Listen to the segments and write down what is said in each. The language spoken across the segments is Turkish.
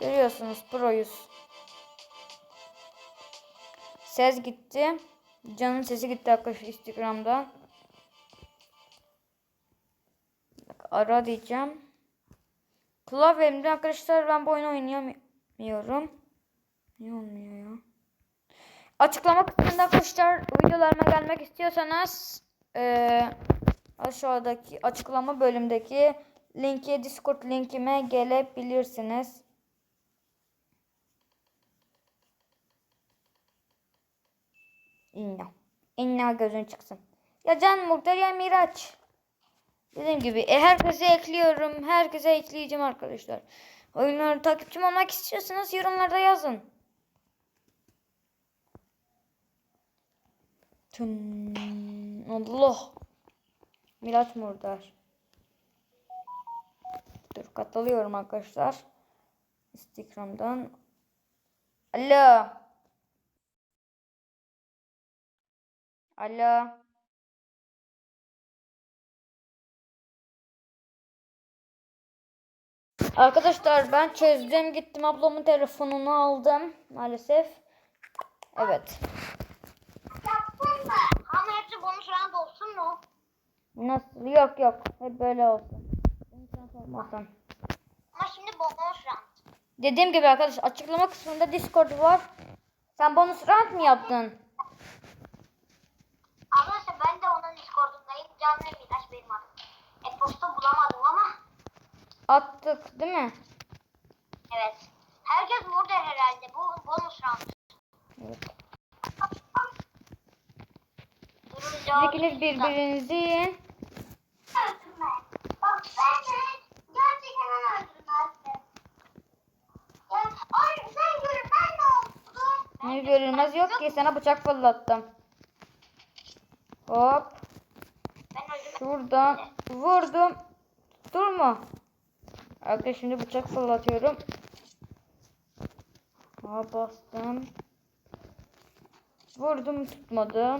Görüyorsunuz proyuz. Ses gitti. Canın sesi gitti arkadaşlar Instagram'da. Bak, Ara diyeceğim. Klavyemde arkadaşlar ben bu oyunu oynayamıyorum. Niye olmuyor ya? Açıklama kısmında arkadaşlar videolarıma gelmek istiyorsanız eee, aşağıdaki açıklama bölümdeki linki Discord linkime gelebilirsiniz. İnna. İnna gözün çıksın. Ya Can Muhtar ya Miraç. Dediğim gibi e, herkese ekliyorum. Herkese ekleyeceğim arkadaşlar. Oyunları takipçim olmak istiyorsanız yorumlarda yazın. Tın, Allah. Miraç Murdar. Dur katılıyorum arkadaşlar. Instagram'dan. Alo. Alo. Arkadaşlar ben çözdüm gittim ablamın telefonunu aldım maalesef. Evet. Mı? Ama hepsi bonus round olsun mu? Nasıl? Yok yok. Hep böyle olsun. Olmasın. Ama şimdi bonus round. Dediğim gibi arkadaşlar açıklama kısmında Discord var. Sen bonus round mı yaptın? Arkadaşlar ben de onun Discord'undayım. Can ve Miraç benim adım. E-posta bulamadım ama Attık değil mi? evet. Herkes burada herhalde. Bu bonus round. Evet. İkiniz birbirinizi yiyin. öldürme. Bak ben gerçekten öldürmezdim. Ya, ay sen görünmez ne görülmez yok ki sana bıçak fırlattım. Hop. Ben. Şuradan vurdum. Dur mu? Arkadaşlar şimdi bıçak fırlatıyorum. Aa bastım. Vurdum tutmadı.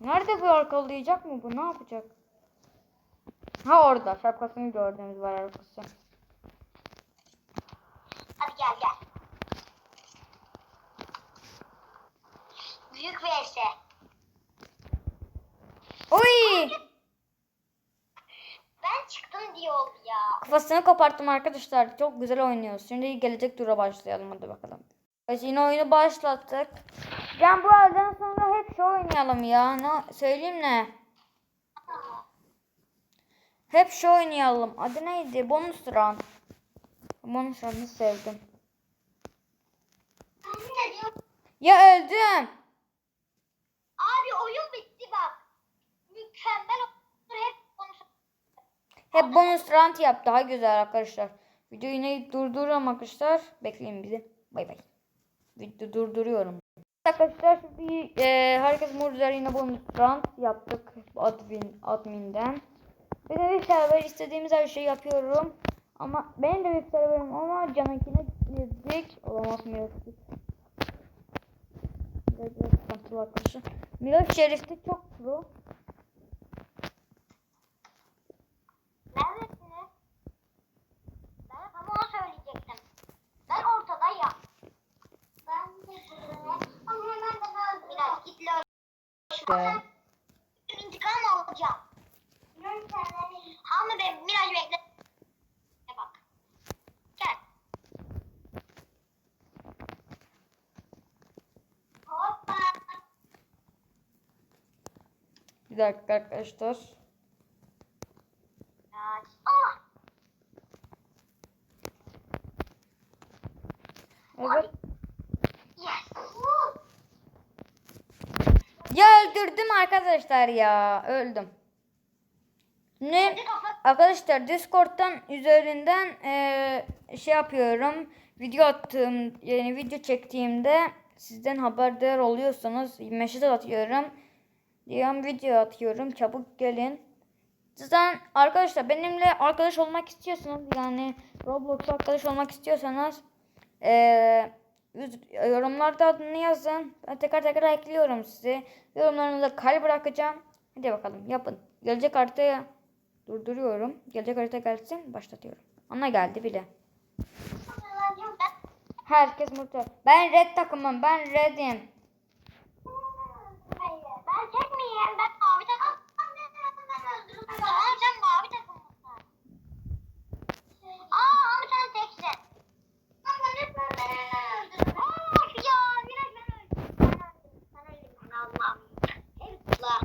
Nerede bu arkalayacak mı bu? Ne yapacak? Ha orada. Şapkasını gördüğümüz var arkası. Hadi gel gel. Büyük vs. Oy! Ben çıktım diye oldu ya. Kafasını koparttım arkadaşlar. Çok güzel oynuyoruz. Şimdi gelecek tura başlayalım hadi bakalım. Evet, yine oyunu başlattık. Can bu elden sonra hep şu oynayalım ya. Ne söyleyeyim ne? Hep şu oynayalım. Adı neydi? Bonus round. Bonus round'ı sevdim. Ya öldüm. Abi oyun bitti bak. Mükemmel. Hep bonus round yap. Daha güzel arkadaşlar. Videoyu yine durduruyorum arkadaşlar. Bekleyin bizi. Bay bay. Video durduruyorum. Arkadaşlar şimdi e, herkes Murder yine bonus round yaptık admin adminden. Bir de bir server istediğimiz her şeyi yapıyorum. Ama benim de bir serverim ama canınkine girdik. Olamaz mı yaptık? Biraz arkadaşlar. Miraç Şerif'te çok pro. Neredesiniz? Ben tam onu söyleyecektim. Ben ortadayım. Ben de burada. Ama hemen de ben Biraz git lan. İşte. İntikam alacağım. Hamle be Miraç bekle. Bak. Gel. Hoppa. Bir dakika arkadaşlar. Miraç. Allah. Evet. Yes. Ya öldürdüm arkadaşlar ya. Öldüm. Ne? Arkadaşlar Discord'dan üzerinden eee, şey yapıyorum. Video attığım yani video çektiğimde sizden haberdar oluyorsanız mesaj atıyorum. Diyorum video atıyorum. Çabuk gelin. Sizden arkadaşlar benimle arkadaş olmak istiyorsanız yani Roblox'ta arkadaş olmak istiyorsanız eee, yüz- yorumlarda adını yazın. Ben tekrar tekrar ekliyorum sizi. Yorumlarınıza kalp bırakacağım. Hadi bakalım yapın. Gelecek haritaya Durduruyorum. Gelecek harita gelsin. Başlatıyorum. Ana geldi bile. Herkes mutlu. Ben red takımım. Ben red'im. Ben çekmeyeyim. Ben mavi takım. Tamam sen mavi takımlısın. Aa ama sen teksin. Ama lütfen beni öldürme. Of ya biraz ben öldüm. Ben öldüm. Ben öldüm. Allah'ım. Allah.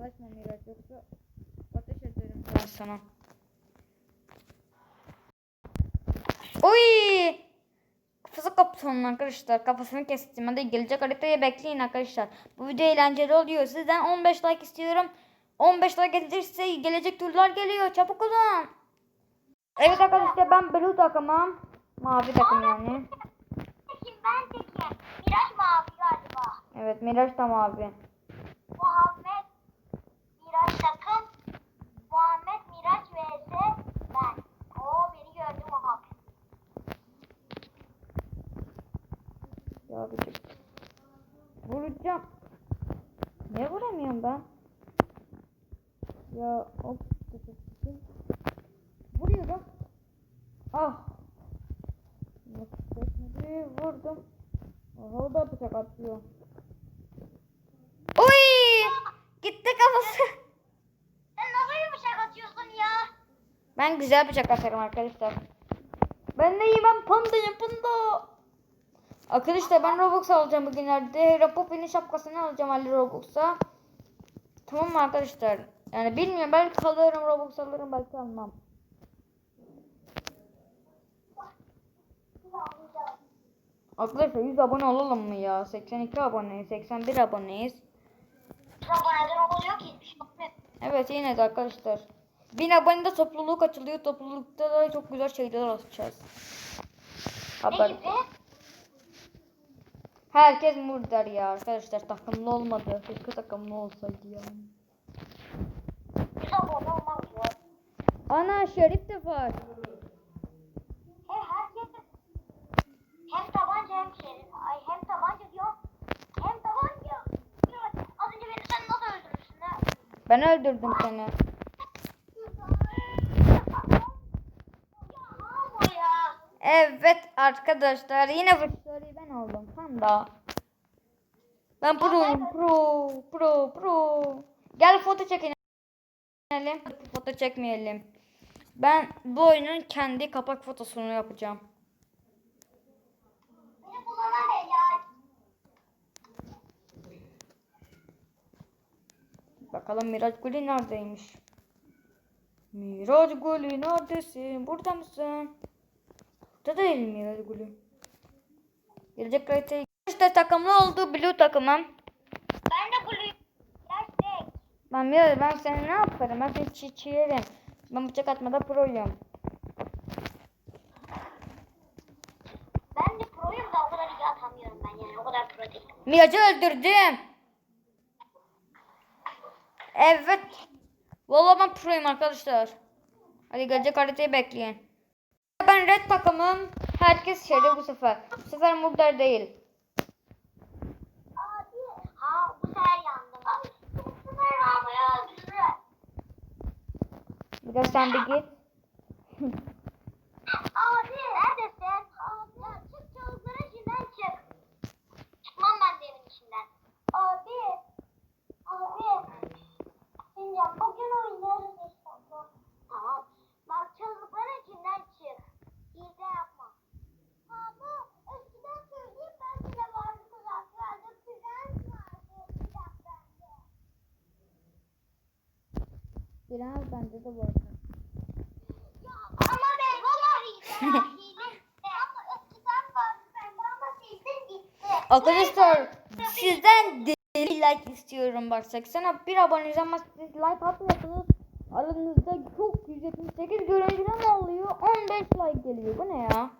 Yaklaşma Miraç yoksa ateş ederim ben sana. Oy! Kafası koptu onun arkadaşlar. Kafasını kestim. Hadi gelecek haritayı bekleyin arkadaşlar. Bu video eğlenceli oluyor. Sizden 15 like istiyorum. 15 like gelirse gelecek turlar geliyor. Çabuk olun. Evet arkadaşlar ben blue takımım. Mavi takım yani. Ben tekim. Miraç mavi galiba. Evet Miraç da mavi. Muhammed Miraç takım. Muhammed Miraç vs ben. Oo beni gördü Muhammed. Ya abicim. Vuracağım. Ne vuramıyorum ben? Ya hop. Vuruyorum. Ah. Nasıl çekmedi? Vurdum. Aha o da bıçak atıyor. Oy! Gitti kafası. Sen nasıl bir bıçak atıyorsun ya? Ben güzel bıçak atarım arkadaşlar. Ben de iyi ben pandayım panda. Arkadaşlar ben Robux alacağım bugünlerde. Hera Poppy'nin şapkasını alacağım Ali Robux'a. Tamam mı arkadaşlar? Yani bilmiyorum belki alırım Robux alırım belki almam. Arkadaşlar 100 abone olalım mı ya? 82 aboneyiz, 81 aboneyiz. Aboneden oluyor ki hiçbir şey. Evet yine de arkadaşlar. 1000 abonede topluluk açılıyor. Toplulukta da çok güzel şeyler açacağız. Ne Haber. gibi? Herkes murder ya arkadaşlar takımlı olmadı. Keşke takımlı olsaydı ya. Ana Şerif de var. He herkes hem tabanca hem şerif. Ay hem tabanca diyor. Hem tabanca. Az önce beni sen nasıl öldürürsün ha? Ben öldürdüm seni. Bu. Evet arkadaşlar yine victory ben oldum. Tam da. Ben pro'yum pro pro pro. Gel foto çekelim. Foto çekmeyelim. Ben bu oyunun kendi kapak fotosunu yapacağım. Bakalım Miraç Guli neredeymiş? Miraç Guli neredesin? Burada mısın? Burada değil Miraç Guli. Gelecek haritayı. İşte takımlı oldu Blue takımım. Ben de blue. Gerçek. Ben Miraç ben seni ne yaparım? Ben seni yerim. Ben bıçak atmada proyum. Ben de proyum da o kadar iyi atamıyorum ben yani. O kadar pro değilim. Miraç'ı öldürdüm. Evet. Vallahi ben proyum arkadaşlar. Hadi gelecek haritayı bekleyin. Ben red takımım. Herkes şeyde bu sefer. Bu sefer Murdar değil. Abi. Ha bu sefer yandım. Abi. Bu sefer ama ya. Biraz sen bir git. Abi. Neredesin? Abi. Ya çık çocukların içinden çık. Çıkmam ben de evin içinden. Abi. Abi. Şimdi bugün oynarız inşallah. Tamam. Bak çocukların içinden çık. Hile yapma. Abi eskiden söyleyeyim ben bile vardı kulaklarda. Prens vardı. Bir dakika. Biraz bende de var. Ya ama ben valla. Arkadaşlar sizden deli like istiyorum bak 80 bir abone siz like atmıyorsunuz. Aranızda çok 178 görüntülen ne oluyor? 15 like geliyor. Bu ne ya?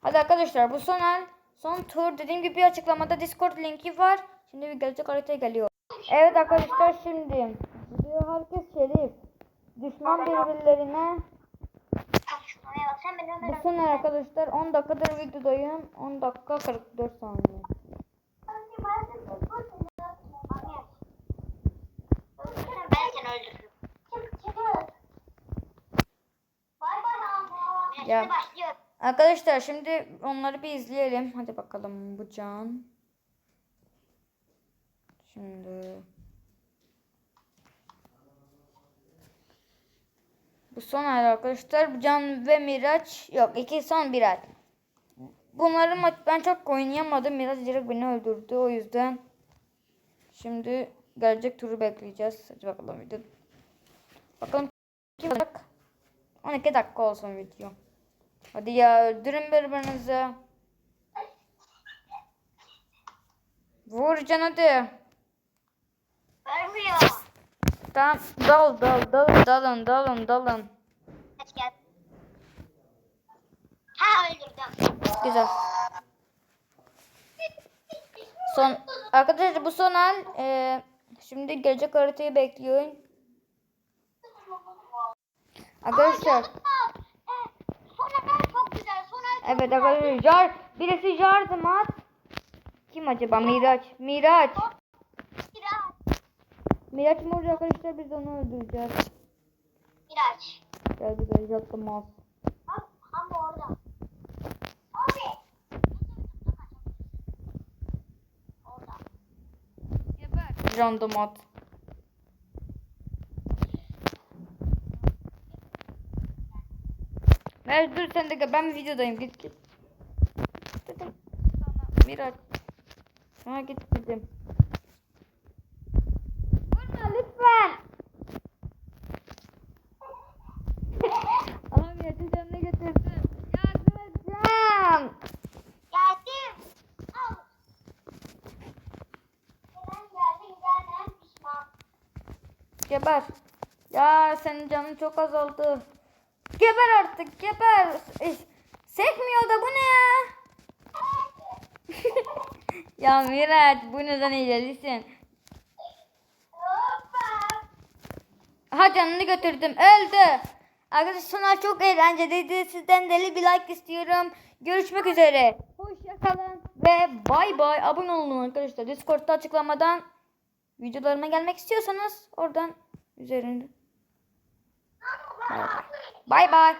Hadi arkadaşlar bu son el. Son tur dediğim gibi açıklamada Discord linki var. Şimdi bir gelecek haritaya geliyor. Evet arkadaşlar şimdi. Diyor herkes şerif. Düşman birbirlerine son arkadaşlar 10 dakikadır videodayım. 10 dakika 44 saniye. Ya. Arkadaşlar şimdi onları bir izleyelim. Hadi bakalım bu can. Şimdi bu son ay arkadaşlar. Can ve Miraç yok iki son bir ay. Bunları ma- ben çok oynayamadım. Miraç direkt beni öldürdü o yüzden. Şimdi gelecek turu bekleyeceğiz. Hadi bakalım video. Bakalım kim olacak? 12 dakika olsun video. Hadi ya öldürün birbirinizi. Vur can hadi. Ölmüyor. Tamam dal dal dal dalın dalın dalın. Kaç gel. Ha öldürdüm. Güzel. Son arkadaşlar bu son an e, şimdi gelecek haritayı bekliyorum. Arkadaşlar. Sonra evet arkadaşlar jar birisi yardım at. Kim acaba? Miraç. Miraç. Miraç mı olacak arkadaşlar biz onu öldüreceğiz. Miraç. Geldi geldi at. Bak ama orada. Abi. Orada. Random at. Ver dur sen de gel. Ben videodayım. Git git. Dedim. Sana Miraç. Sana git dedim. Geber. Ya senin canın çok azaldı. Geber artık geber. Eh, Sekmiyor da bu ne ya? ya Miraç bu neden iyilerisin? Hoppa. Ha canını götürdüm öldü. Arkadaşlar çok eğlenceliydi. Sizden deli bir like istiyorum. Görüşmek üzere. Hoşçakalın ve bay bay. Abone olun arkadaşlar. Discord'da açıklamadan videolarıma gelmek istiyorsanız oradan üzerinde. Bay bay.